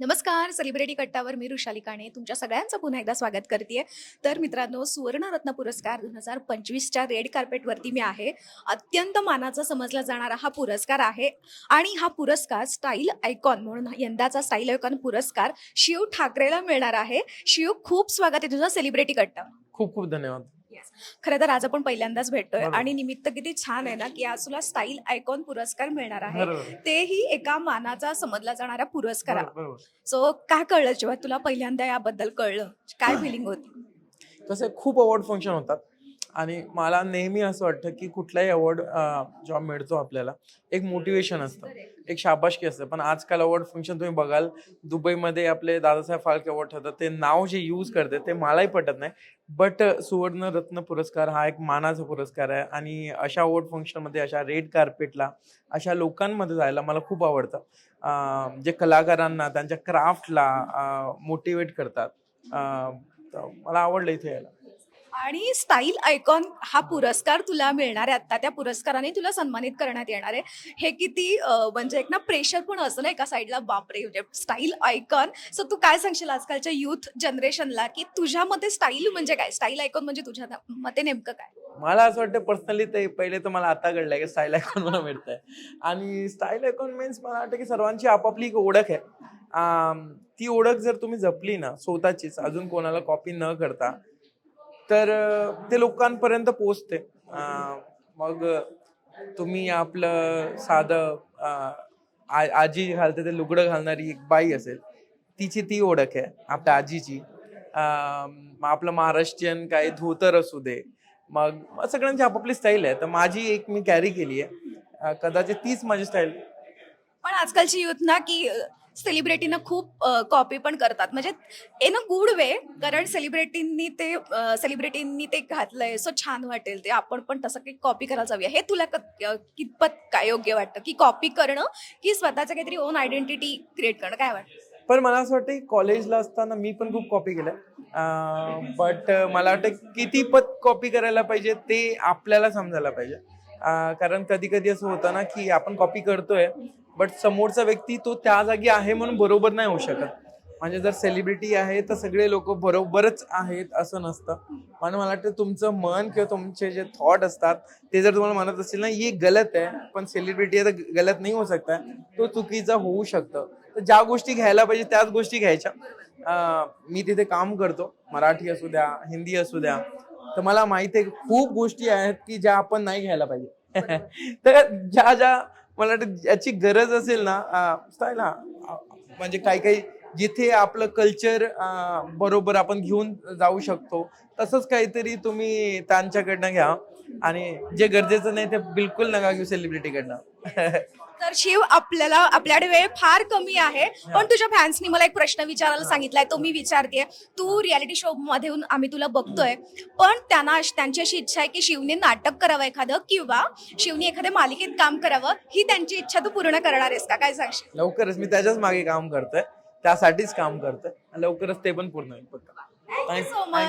नमस्कार सेलिब्रिटी कट्टावर मी ऋषाली काणे. तुमच्या सगळ्यांचं पुन्हा एकदा स्वागत करते तर मित्रांनो सुवर्णरत्न पुरस्कार दोन हजार पंचवीसच्या रेड कार्पेटवरती मी आहे. अत्यंत मानाचा समजला जाणारा हा पुरस्कार आहे आणि हा पुरस्कार स्टाईल आयकॉन म्हणून यंदाचा स्टाईल आयकॉन पुरस्कार शिव ठाकरेला मिळणार आहे. शिव खूप स्वागत आहे तुझं सेलिब्रिटी कट्टा. खूप खूप धन्यवाद. खरं तर आज आपण पहिल्यांदाच भेटतोय. आणि निमित्त किती छान आहे ना की आज तुला स्टाईल आयकॉन पुरस्कार मिळणार आहे. तेही एका मानाचा समजला जाणारा पुरस्कार. सो काय कळलं जेव्हा तुला पहिल्यांदा याबद्दल कळलं? काय फिलिंग होती? कसं आहे, खूप अवॉर्ड फंक्शन होतात. आणि मला नेहमी असं वाटतं की कुठलाही अवॉर्ड जॉब मिळतो आपल्याला. एक मोटिवेशन असतं. एक शाबाशकी असतं. पण आजकाल अवॉर्ड फंक्शन तुम्ही बघाल दुबईमध्ये आपले दादासाहेब फाळके अवॉर्ड ठरतात ते नाव जे यूज करते ते मलाही पटत नाही. बट सुवर्ण रत्न पुरस्कार हा एक मानाचा पुरस्कार आहे. आणि अशा अवॉर्ड फंक्शनमध्ये अशा रेड कार्पेटला अशा लोकांमध्ये जायला मला खूप आवडतं. जे कलाकारांना त्यांच्या क्राफ्टला मोटिवेट करतात. मला आवडलं इथे यायला. आणि स्टाईल आयकॉन हा पुरस्कार तुला मिळणार आहे. आता त्या पुरस्काराने तुला सन्मानित करण्यात येणार आहे. हे किती म्हणजे एक ना प्रेशर पण असं ना एका साईडला बापरे म्हणजे स्टाईल आयकॉन सो तू काय सांगशील आजकालच्या युथ जनरेशनला की तुझ्या मते स्टाईल म्हणजे काय? स्टाईल आयकॉन म्हणजे तुझ्या मते नेमकं काय? मला असं वाटतं पर्सनली ते पहिले तर मला आता घडलंय की स्टाईल आयकॉन मला मिळतंय. आणि स्टाईल आयकॉन मीन्स मला वाटतं की सर्वांची आपापली एक ओळख आहे. ती ओळख जर तुम्ही जपली ना स्वतःचीच अजून कोणाला कॉपी न करता तर ते लोकांपर्यंत पोचते मग तुम्ही आपलं साधं आजी घालते ते लुगडं घालणारी एक बाई असेल तिची ती ओळख आहे आपल्या आजीची. मग आपलं महाराष्ट्रीयन काही धोतर असू दे मग सगळ्यांची आपापली स्टाईल आहे. तर माझी एक मी कॅरी केली आहे. कदाचित तीच माझी स्टाईल पण आजकालची युथ ना की सेलिब्रिटीनं खूप कॉपी पण करतात. म्हणजे इन अ गुड वे कारण सेलिब्रिटींनी ते सेलिब्रिटींनी ते घातलंय सो छान वाटेल ते. आपण पण तसं काही कॉपी करायला जाऊया. हे तुला कितपत काय योग्य वाटतं? की कॉपी करणं की स्वतःचं काहीतरी ओन आयडेंटिटी क्रिएट करणं? काय वाटतं? पण मला असं वाटतं कॉलेजला असताना मी पण खूप कॉपी केलं बट मला वाटतं किती पत कॉपी करायला पाहिजे ते आपल्याला समजायला पाहिजे. कारण कधी कधी असं होतं ना की आपण कॉपी करतोय बट समोरचा व्यक्ती तो त्या जागी आहे म्हणून बरोबर नाही होऊ शकत. म्हणजे जर सेलिब्रिटी आहे तर सगळे लोक बरोबरच आहेत असं नसतं. म्हणून मला वाटतं तुमचं मन किंवा तुमचे जे थॉट असतात ते जर तुम्हाला म्हणत असेल ना ये गलत आहे पण सेलिब्रिटी आहे तर गलत नाही होऊ शकता. तो चुकीचा होऊ शकतं. तर ज्या गोष्टी घ्यायला पाहिजे त्याच गोष्टी घ्यायच्या. मी तिथे काम करतो. मराठी असू द्या हिंदी असू द्या. तर मला माहिती आहे खूप गोष्टी आहेत की ज्या आपण नाही घ्यायला पाहिजे. तर ज्या ज्या मला वाटतं ज्याची गरज असेल ना काय ना म्हणजे काही काही जिथे आपलं कल्चर बरोबर आपण घेऊन जाऊ शकतो. तसंच काहीतरी तुम्ही त्यांच्याकडनं घ्या. आणि जे गरजेचं नाही ते बिलकुल नका घेऊ सेलिब्रिटीकडनं तर शिव आपल्याला आपल्याकडे वेळ फार कमी आहे. पण तुझ्या फॅन्सनी मला एक प्रश्न विचारायला सांगितलाय. तो मी विचारते तू रियालिटी शो मधून आम्ही तुला बघतोय. पण त्यांना त्यांची अशी इच्छा आहे की शिवने नाटक करावं एखादं किंवा शिवने एखाद्या मालिकेत काम करावं. ही त्यांची इच्छा तू पूर्ण करणार आहेस का? काय सांगशील? लवकरच. मी त्याच्याच मागे काम करतोय. त्यासाठीच काम करतोय. लवकरच ते पण पूर्ण होईल. फक्त थँक्यू सो मच